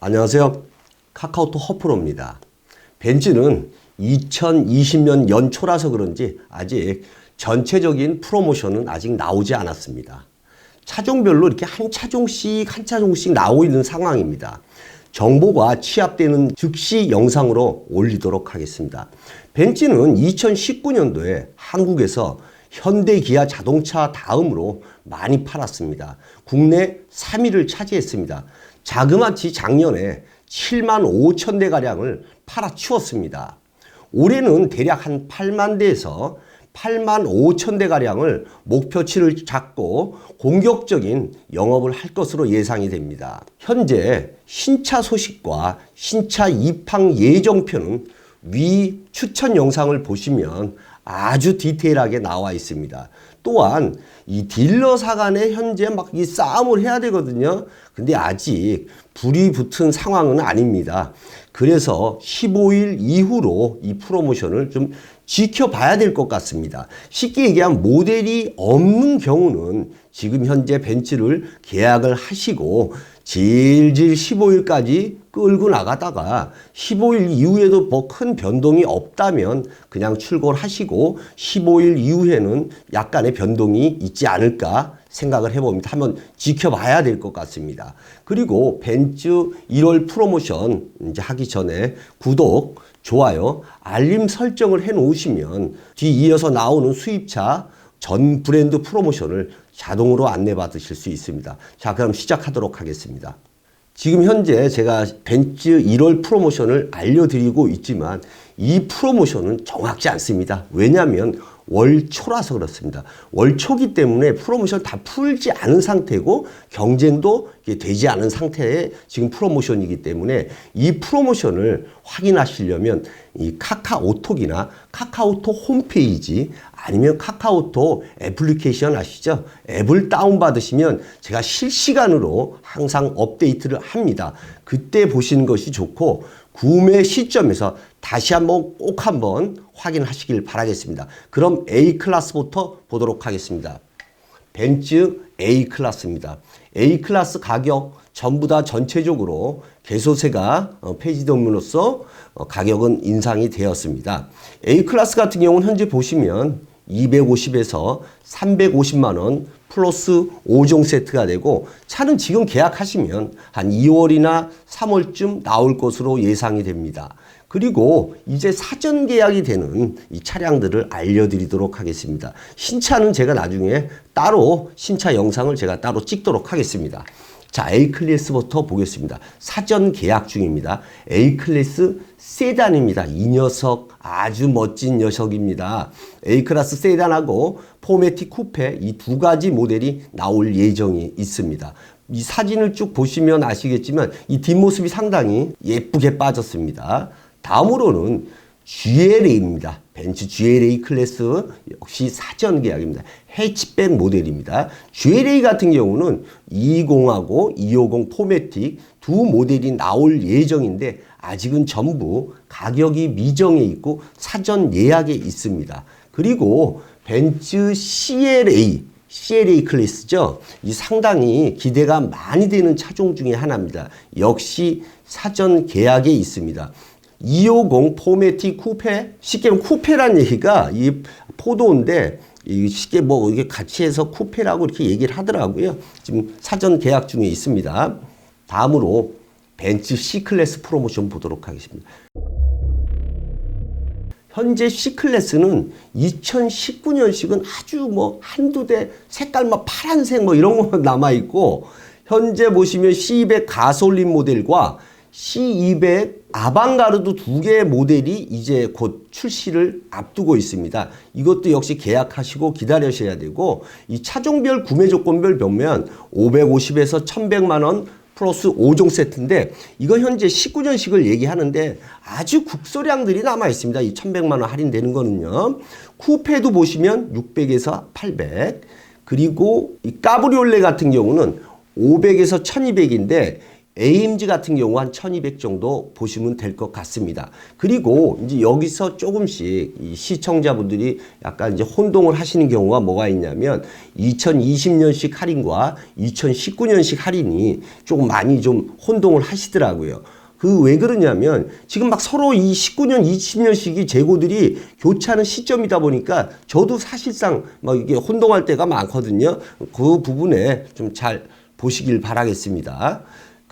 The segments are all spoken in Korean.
안녕하세요. 카카오톡 허프로입니다. 벤츠는 2020년 연초라서 그런지 아직 전체적인 프로모션은 아직 나오지 않았습니다. 차종별로 이렇게 한 차종씩 한 차종씩 나오고 있는 상황입니다. 정보가 취합되는 즉시 영상으로 올리도록 하겠습니다. 벤츠는 2019년도에 한국에서 현대 기아 자동차 다음으로 많이 팔았습니다. 국내 3위를 차지했습니다. 자그마치 작년에 7만 5천 대 가량을 팔아치웠습니다. 올해는 대략 한 8만 대에서 8만 5천 대 가량을 목표치를 잡고 공격적인 영업을 할 것으로 예상이 됩니다. 현재 신차 소식과 신차 입항 예정표는 위 추천 영상을 보시면 아주 디테일하게 나와 있습니다. 또한 이 딜러사 간에 현재 막 이 싸움을 해야 되거든요. 근데 아직 불이 붙은 상황은 아닙니다. 그래서 15일 이후로 이 프로모션을 좀 지켜봐야 될 것 같습니다. 쉽게 얘기하면 모델이 없는 경우는 지금 현재 벤츠를 계약을 하시고 질질 15일까지 끌고 나가다가 15일 이후에도 뭐 큰 변동이 없다면 그냥 출고를 하시고 15일 이후에는 약간의 변동이 있지 않을까 생각을 해봅니다. 한번 지켜봐야 될 것 같습니다. 그리고 벤츠 1월 프로모션 이제 하기 전에 구독, 좋아요, 알림 설정을 해 놓으시면 뒤 이어서 나오는 수입차 전 브랜드 프로모션을 자동으로 안내받으실 수 있습니다. 자, 그럼 시작하도록 하겠습니다. 지금 현재 제가 벤츠 1월 프로모션을 알려드리고 있지만 이 프로모션은 정확지 않습니다. 왜냐하면 월초라서 그렇습니다. 월초기 때문에 프로모션 다 풀지 않은 상태고 경쟁도 되지 않은 상태의 지금 프로모션이기 때문에 이 프로모션을 확인하시려면 이 카카오톡이나 카카오톡 홈페이지 아니면 카카오톡 애플리케이션 아시죠? 앱을 다운받으시면 제가 실시간으로 항상 업데이트를 합니다. 그때 보시는 것이 좋고 구매 시점에서 다시 한번 꼭 한번 확인하시길 바라겠습니다. 그럼 A 클래스부터 보도록 하겠습니다. 벤츠 A 클래스입니다. A 클래스 가격 전부 다 전체적으로 개소세가 어, 폐지됨으로써 어, 가격은 인상이 되었습니다. A 클래스 같은 경우는 현재 보시면 250에서 350만 원 플러스 5종 세트가 되고 차는 지금 계약하시면 한 2월이나 3월쯤 나올 것으로 예상이 됩니다. 그리고 이제 사전 계약이 되는 이 차량들을 알려드리도록 하겠습니다. 신차는 제가 나중에 따로 신차 영상을 제가 따로 찍도록 하겠습니다. 자, A 클래스부터 보겠습니다. 사전 계약 중입니다. A 클래스 세단입니다. 이 녀석 아주 멋진 녀석입니다. A 클래스 세단하고 포매틱 쿠페 이 두 가지 모델이 나올 예정이 있습니다. 이 사진을 쭉 보시면 아시겠지만 이 뒷모습이 상당히 예쁘게 빠졌습니다. 다음으로는 GLA입니다. 벤츠 GLA 클래스 역시 사전 계약입니다. 해치백 모델입니다. GLA 같은 경우는 20하고 250 포매틱 두 모델이 나올 예정인데 아직은 전부 가격이 미정해 있고 사전 예약에 있습니다. 그리고 벤츠 CLA CLA 클래스죠. 이 상당히 기대가 많이 되는 차종 중에 하나입니다. 역시 사전 계약에 있습니다. 250 포매틱 쿠페 쉽게 말하면 쿠페란 얘기가 이 포도인데 이 쉽게 뭐 이게 같이 해서 쿠페라고 이렇게 얘기를 하더라고요. 지금 사전 계약 중에 있습니다. 다음으로 벤츠 C 클래스 프로모션 보도록 하겠습니다. 현재 C클래스는 2019년식은 아주 뭐 한두 대 색깔 막 파란색 뭐 이런 거 남아있고 현재 보시면 C200 가솔린 모델과 C200 아방가르드 두 개의 모델이 이제 곧 출시를 앞두고 있습니다. 이것도 역시 계약하시고 기다리셔야 되고 이 차종별 구매 조건별 보면 550에서 1100만 원 플러스 5종 세트인데 이거 현재 19년식을 얘기하는데 아주 국소량들이 남아 있습니다. 이 1100만 원 할인되는 거는요. 쿠페도 보시면 600에서 800 그리고 이 까브리올레 같은 경우는 500에서 1200인데 AMG 같은 경우 한 1200 정도 보시면 될 것 같습니다. 그리고 이제 여기서 조금씩 이 시청자분들이 약간 이제 혼동을 하시는 경우가 뭐가 있냐면 2020년식 할인과 2019년식 할인이 조금 많이 좀 혼동을 하시더라고요. 그 왜 그러냐면 지금 막 서로 이 19년, 20년식이 재고들이 교체하는 시점이다 보니까 저도 사실상 막 이게 혼동할 때가 많거든요. 그 부분에 좀 잘 보시길 바라겠습니다.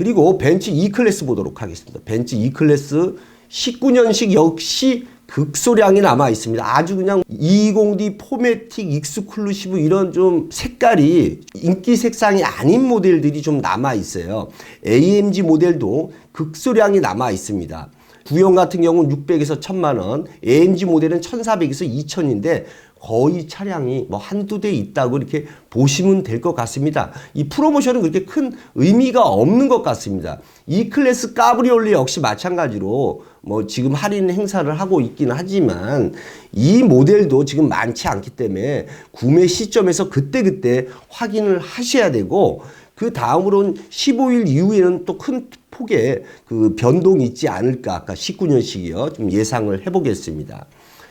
그리고 벤츠 E클래스 보도록 하겠습니다. 벤츠 E클래스 19년식 역시 극소량이 남아 있습니다. 아주 그냥 220D 포매틱 익스클루시브 이런 좀 색깔이 인기 색상이 아닌 모델들이 좀 남아 있어요. AMG 모델도 극소량이 남아 있습니다. 구형 같은 경우는 600에서 1000만 원, AMG 모델은 1400에서 2000인데 거의 차량이 뭐 한두 대 있다고 이렇게 보시면 될 것 같습니다. 이 프로모션은 그렇게 큰 의미가 없는 것 같습니다. 이 클래스 까브리올레 역시 마찬가지로 뭐 지금 할인 행사를 하고 있기는 하지만 이 모델도 지금 많지 않기 때문에 구매 시점에서 그때그때 확인을 하셔야 되고 그 다음으로는 15일 이후에는 또 큰 폭의 그 변동이 있지 않을까 아까 19년식이요 좀 예상을 해보겠습니다.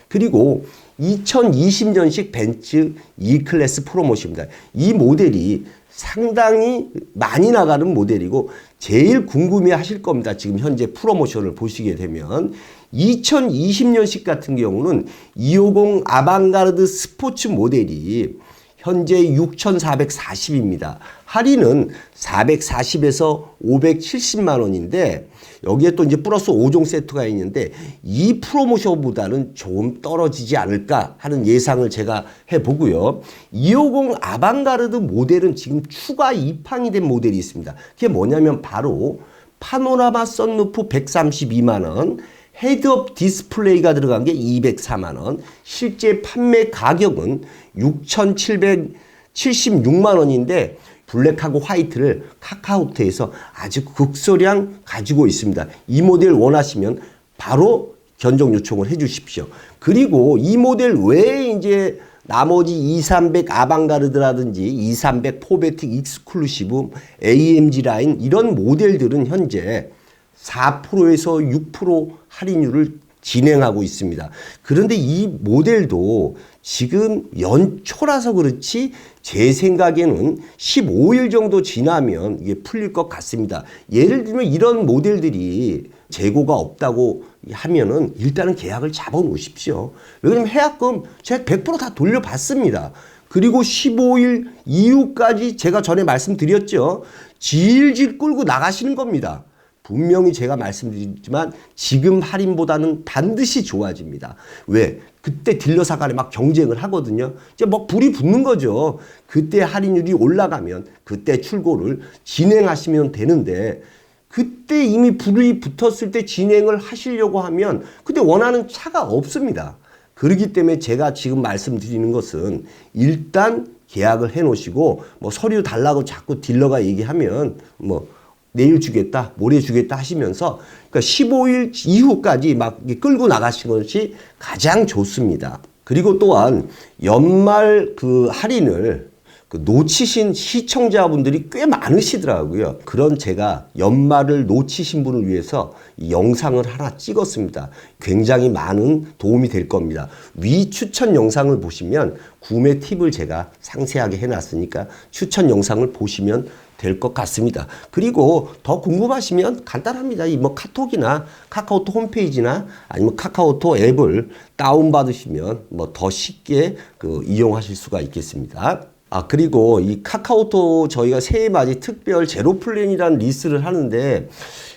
그리고 2020년식 벤츠 E클래스 프로모션입니다. 이 모델이 상당히 많이 나가는 모델이고 제일 궁금해 하실 겁니다. 지금 현재 프로모션을 보시게 되면 2020년식 같은 경우는 250 아방가르드 스포츠 모델이 현재 6,440입니다. 할인은 440에서 570만 원인데 여기에 또 이제 플러스 5종 세트가 있는데 이 프로모션보다는 조금 떨어지지 않을까 하는 예상을 제가 해보고요. 250 아방가르드 모델은 지금 추가 입항이 된 모델이 있습니다. 그게 뭐냐면 바로 파노라마 썬루프 132만 원, 헤드업 디스플레이가 들어간 게 204만 원, 실제 판매 가격은 6,776만 원인데 블랙하고 화이트를 카카오톡에서 아주 극소량 가지고 있습니다. 이 모델 원하시면 바로 견적 요청을 해 주십시오. 그리고 이 모델 외에 이제 나머지 2300 아방가르드라든지 2300 포베틱 익스클루시브 AMG 라인 이런 모델들은 현재 4%에서 6% 할인율을 진행하고 있습니다. 그런데 이 모델도 지금 연초라서 그렇지 제 생각에는 15일 정도 지나면 이게 풀릴 것 같습니다. 예를 들면 이런 모델들이 재고가 없다고 하면은 일단은 계약을 잡아 놓으십시오. 왜냐면 해약금 제가 100%다 돌려받습니다. 그리고 15일 이후까지 제가 전에 말씀드렸죠. 질질 끌고 나가시는 겁니다. 분명히 제가 말씀드리지만 지금 할인보다는 반드시 좋아집니다. 왜? 그때 딜러사 간에 막 경쟁을 하거든요. 이제 뭐 불이 붙는 거죠. 그때 할인율이 올라가면 그때 출고를 진행하시면 되는데 그때 이미 불이 붙었을 때 진행을 하시려고 하면 그때 원하는 차가 없습니다. 그렇기 때문에 제가 지금 말씀드리는 것은 일단 계약을 해 놓으시고 뭐 서류 달라고 자꾸 딜러가 얘기하면 뭐 내일 주겠다, 모레 주겠다 하시면서 그러니까 15일 이후까지 막 끌고 나가시는 것이 가장 좋습니다. 그리고 또한 연말 그 할인을 그 놓치신 시청자분들이 꽤 많으시더라고요. 그런 제가 연말을 놓치신 분을 위해서 이 영상을 하나 찍었습니다. 굉장히 많은 도움이 될 겁니다. 위 추천 영상을 보시면 구매 팁을 제가 상세하게 해놨으니까 추천 영상을 보시면 될 것 같습니다. 그리고 더 궁금하시면 간단합니다. 이 뭐 카톡이나 카카오톡 홈페이지나 아니면 카카오톡 앱을 다운받으시면 뭐 더 쉽게 그 이용하실 수가 있겠습니다. 아 그리고 이 카카오톡 저희가 새해 맞이 특별 제로 플랜이라는 리스를 하는데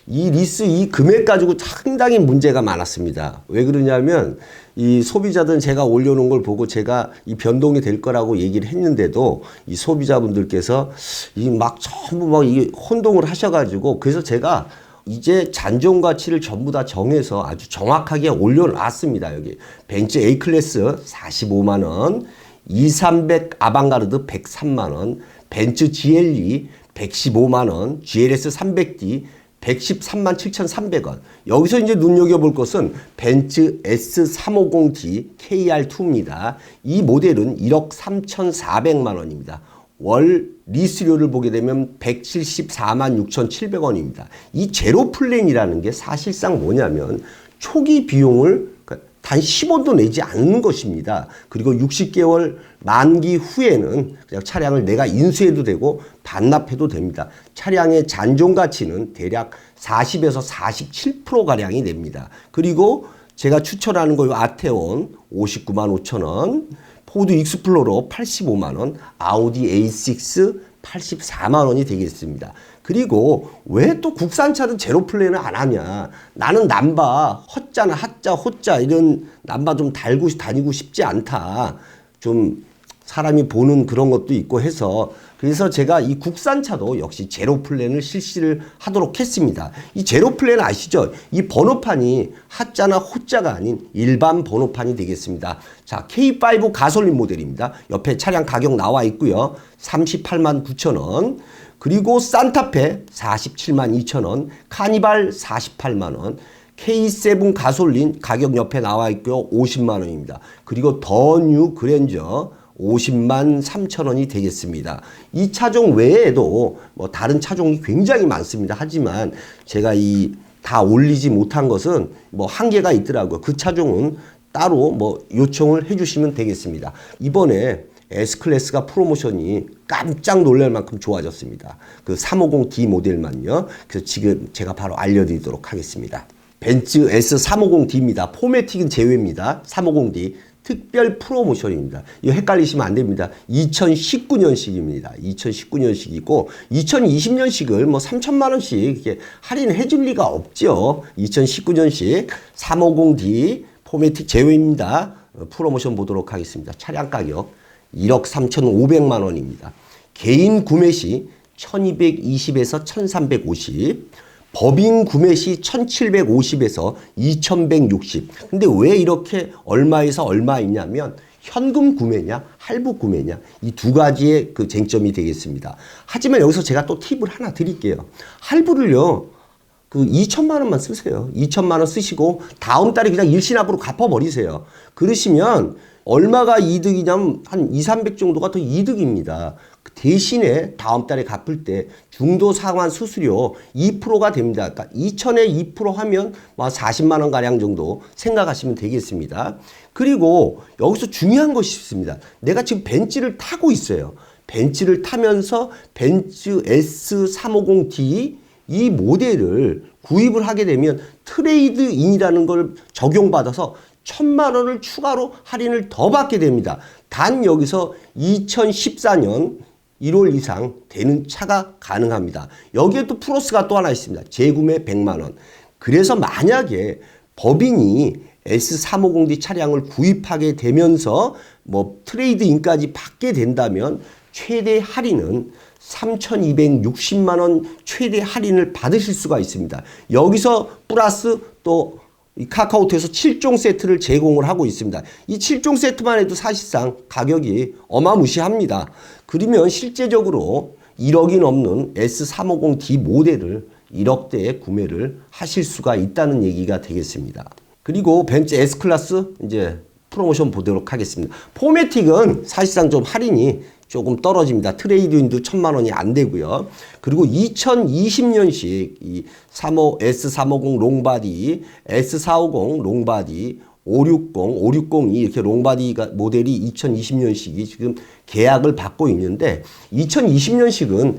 이 리스 이 금액 가지고 상당히 문제가 많았습니다. 왜 그러냐면 이 소비자들은 제가 올려놓은 걸 보고 제가 이 변동이 될 거라고 얘기를 했는데도 이 소비자분들께서 이 막 전부 막 이 혼동을 하셔가지고 그래서 제가 이제 잔존 가치를 전부 다 정해서 아주 정확하게 올려놨습니다. 여기 벤츠 A 클래스 45만 원, 2300 아방가르드 103만 원, 벤츠 GLE 115만 원, GLS 300D 113만 7,300원. 여기서 이제 눈여겨볼 것은 벤츠 S350D KR2입니다. 이 모델은 1억 3,400만 원입니다. 월 리스료를 보게 되면 174만 6,700원입니다. 이 제로 플랜이라는 게 사실상 뭐냐면 초기 비용을 단 10원도 내지 않는 것입니다. 그리고 60개월 만기 후에는 그냥 차량을 내가 인수해도 되고 반납해도 됩니다. 차량의 잔존 가치는 대략 40에서 47%가량이 됩니다. 그리고 제가 추천하는 거요 아테온 59만 5천 원, 포드 익스플로러 85만 원, 아우디 A6 84만 원이 되겠습니다. 그리고 왜 또 국산차는 제로 플랜을 안 하냐? 나는 남바 헛자나 핫자 호자 이런 남바 좀 달고 다니고 싶지 않다. 좀 사람이 보는 그런 것도 있고 해서 그래서 제가 이 국산차도 역시 제로 플랜을 실시를 하도록 했습니다. 이 제로 플랜 아시죠? 이 번호판이 핫자나 호자가 아닌 일반 번호판이 되겠습니다. 자, K5 가솔린 모델입니다. 옆에 차량 가격 나와 있고요. 38만 9천 원. 그리고 산타페 47만 2천 원, 카니발 48만 원, K7 가솔린 가격 옆에 나와 있고요. 50만 원입니다. 그리고 더 뉴 그랜저 50만 3천 원이 되겠습니다. 이 차종 외에도 뭐 다른 차종이 굉장히 많습니다. 하지만 제가 이 다 올리지 못한 것은 뭐 한계가 있더라고요. 그 차종은 따로 뭐 요청을 해주시면 되겠습니다. 이번에 S클래스가 프로모션이 깜짝 놀랄 만큼 좋아졌습니다. 그 350D 모델만요. 그래서 지금 제가 바로 알려드리도록 하겠습니다. 벤츠 S350D입니다. 포매틱은 제외입니다. 350D. 특별 프로모션입니다. 이거 헷갈리시면 안 됩니다. 2019년식입니다. 2019년식이고 2020년식을 뭐 3천만 원씩 이렇게 할인해 줄 리가 없죠. 2019년식 350D 포매틱 제외입니다. 어, 프로모션 보도록 하겠습니다. 차량 가격 1억 3,500만 원입니다. 개인 구매 시 1220에서 1350, 법인 구매 시 1750에서 2160. 근데 왜 이렇게 얼마에서 얼마 있냐면 현금 구매냐, 할부 구매냐, 이 두 가지의 그 쟁점이 되겠습니다. 하지만 여기서 제가 또 팁을 하나 드릴게요. 할부를요, 그 2천만 원만 쓰세요. 2천만 원 쓰시고 다음 달에 그냥 일시납으로 갚아버리세요. 그러시면 얼마가 이득이냐면 한 2, 300 정도가 더 이득입니다. 그 대신에 다음 달에 갚을 때 중도 상환 수수료 2%가 됩니다. 그러니까 2천에 2% 하면 뭐 40만 원 가량 정도 생각하시면 되겠습니다. 그리고 여기서 중요한 것이 있습니다. 내가 지금 벤츠를 타고 있어요. 벤츠를 타면서 벤츠 S350D 이 모델을 구입을 하게 되면 트레이드인이라는 걸 적용받아서 천만 원을 추가로 할인을 더 받게 됩니다. 단 여기서 2014년 1월 이상 되는 차가 가능합니다. 여기에 또 플러스가 또 하나 있습니다. 재구매 100만 원. 그래서 만약에 법인이 S350D 차량을 구입하게 되면서 뭐 트레이드인까지 받게 된다면 최대 할인은 3,260만 원 최대 할인을 받으실 수가 있습니다. 여기서 플러스 또 이 카카오톡에서 7종 세트를 제공을 하고 있습니다. 이 7종 세트만 해도 사실상 가격이 어마무시합니다. 그러면 실제적으로 1억이 넘는 S350D 모델을 1억대에 구매를 하실 수가 있다는 얘기가 되겠습니다. 그리고 벤츠 S클래스 이제 프로모션 보도록 하겠습니다. 포매틱은 사실상 좀 할인이 조금 떨어집니다. 트레이드인도 천만 원이 안 되고요. 그리고 2020년식 이 35, S350 롱바디, S450 롱바디, 560, 560이 이렇게 롱바디가 모델이 2020년식이 지금 계약을 받고 있는데 2020년식은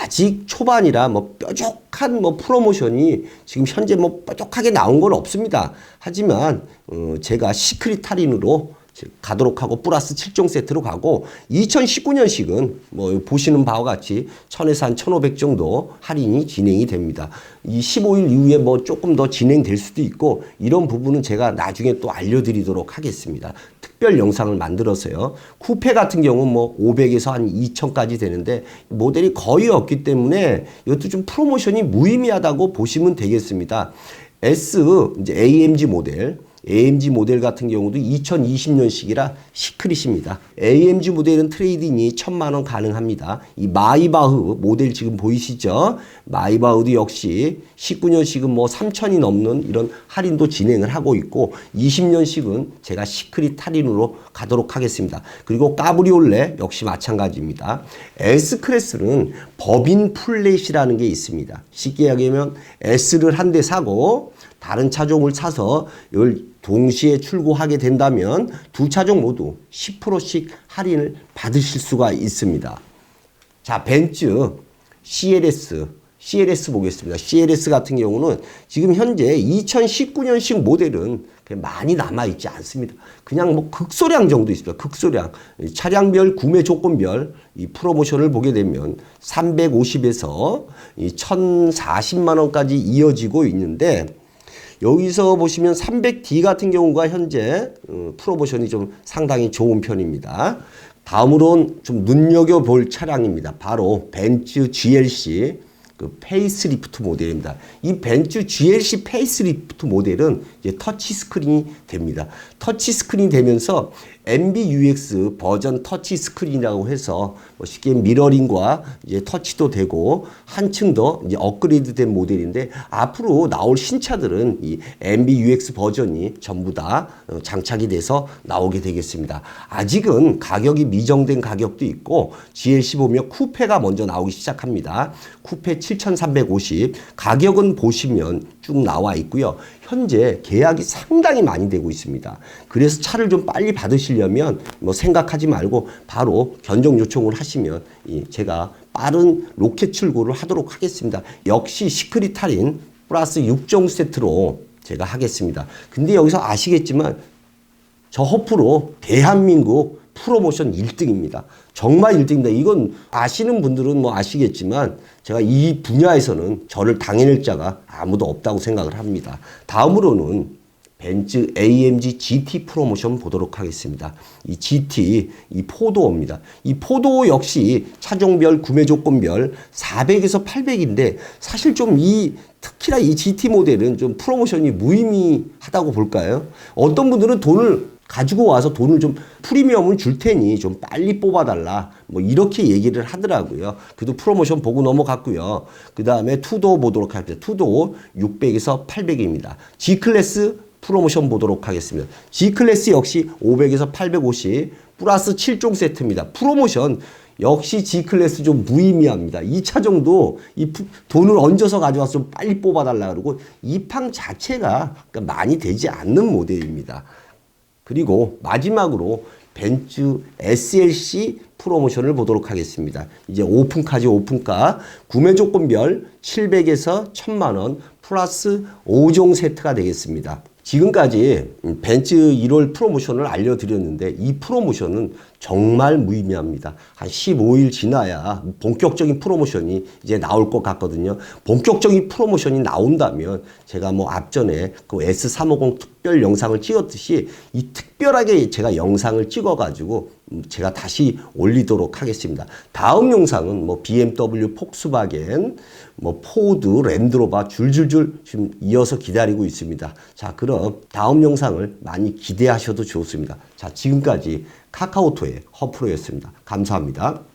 아직 초반이라 뭐 뾰족한 뭐 프로모션이 지금 현재 뭐 뾰족하게 나온 건 없습니다. 하지만 어 제가 시크릿 할인으로 가도록 하고 플러스 7종 세트로 가고 2019년식은 뭐 보시는 바와 같이 1000에서 한 1500 정도 할인이 진행이 됩니다. 이 15일 이후에 뭐 조금 더 진행될 수도 있고 이런 부분은 제가 나중에 또 알려드리도록 하겠습니다. 특별 영상을 만들어서요. 쿠페 같은 경우는 뭐 500에서 한 2000까지 되는데 모델이 거의 없기 때문에 이것도 좀 프로모션이 무의미하다고 보시면 되겠습니다. S 이제 AMG 모델 AMG 모델 같은 경우도 2020년식이라 시크릿입니다. AMG 모델은 트레이딩이 천만 원 가능합니다. 이 마이바흐 모델 지금 보이시죠? 마이바흐도 역시 19년식은 뭐 3천이 넘는 이런 할인도 진행을 하고 있고 20년식은 제가 시크릿 할인으로 가도록 하겠습니다. 그리고 까브리올레 역시 마찬가지입니다. S클래스는 법인 플랫이라는 게 있습니다. 쉽게 얘기하면 S를 한 대 사고 다른 차종을 사서 이걸 동시에 출고하게 된다면 두 차종 모두 10%씩 할인을 받으실 수가 있습니다. 자, 벤츠 CLS CLS 보겠습니다. CLS 같은 경우는 지금 현재 2019년식 모델은 많이 남아 있지 않습니다. 그냥 뭐 극소량 정도 있습니다. 극소량 이 차량별 구매 조건별 이 프로모션을 보게 되면 350에서 이 1,040만 원까지 이어지고 있는데 여기서 보시면 300D 같은 경우가 현재 어, 프로모션이 좀 상당히 좋은 편입니다. 다음으로는 좀 눈여겨볼 차량입니다. 바로 벤츠 GLC 그 페이스리프트 모델입니다. 이 벤츠 GLC 페이스리프트 모델은 이제 터치 스크린이 됩니다. 터치 스크린이 되면서 MBUX 버전 터치 스크린이라고 해서 뭐 쉽게 미러링과 이제 터치도 되고 한층 더 이제 업그레이드된 모델인데 앞으로 나올 신차들은 이 MBUX 버전이 전부 다 어, 장착이 돼서 나오게 되겠습니다. 아직은 가격이 미정된 가격도 있고 GLC 보면 쿠페가 먼저 나오기 시작합니다. 쿠페 7,350 가격은 보시면 쭉 나와 있고요. 현재 계약이 상당히 많이 되고 있습니다. 그래서 차를 좀 빨리 받으 시려면 뭐 생각하지 말고 바로 견적 요청을 하시면 이 제가 빠른 로켓 출고를 하도록 하겠습니다. 역시 시크릿 할인 플러스 6종 세트로 제가 하겠습니다. 근데 여기서 아시겠지만 저 허프로 대한민국 프로모션 1등입니다. 정말 1등입니다. 이건 아시는 분들은 뭐 아시겠지만 제가 이 분야에서는 저를 당해낼 자가 아무도 없다고 생각을 합니다. 다음으로는 벤츠 AMG GT 프로모션 보도록 하겠습니다. 이 GT, 이 포도입니다. 이 포도 역시 차종별 구매 조건별 400에서 800인데 사실 좀 이 특히나 이 GT 모델은 좀 프로모션이 무의미하다고 볼까요? 어떤 분들은 돈을 가지고 와서 돈을 좀 프리미엄을 줄 테니 좀 빨리 뽑아달라. 뭐 이렇게 얘기를 하더라고요. 그래도 프로모션 보고 넘어갔고요. 그 다음에 투도 보도록 할게요. 투도 600에서 800입니다. G클래스 프로모션 보도록 하겠습니다. G클래스 역시 500에서 850 플러스 7종 세트입니다. 프로모션 역시 G클래스 좀 무의미합니다. 이 차정도 이 푸- 돈을 얹어서 가져와서 좀 빨리 뽑아달라 그러고 이팡 자체가 그러니까 많이 되지 않는 모델입니다. 그리고 마지막으로 벤츠 SLC 프로모션을 보도록 하겠습니다. 이제 오픈카지 오픈카 구매 조건별 700에서 1000만 원 플러스 5종 세트가 되겠습니다. 지금까지 벤츠 1월 프로모션을 알려드렸는데 이 프로모션은 정말 무의미합니다. 한 15일 지나야 본격적인 프로모션이 이제 나올 것 같거든요. 본격적인 프로모션이 나온다면 제가 뭐 앞전에 그 S350 특별 영상을 찍었듯이 이 특별하게 제가 영상을 찍어가지고 음, 제가 다시 올리도록 하겠습니다. 다음 영상은 뭐 BMW, 폭스바겐, 뭐 포드, 랜드로버 줄줄줄 지금 이어서 기다리고 있습니다. 자, 그럼 다음 영상을 많이 기대하셔도 좋습니다. 자, 지금까지 카카오톡의 허프로였습니다. 감사합니다.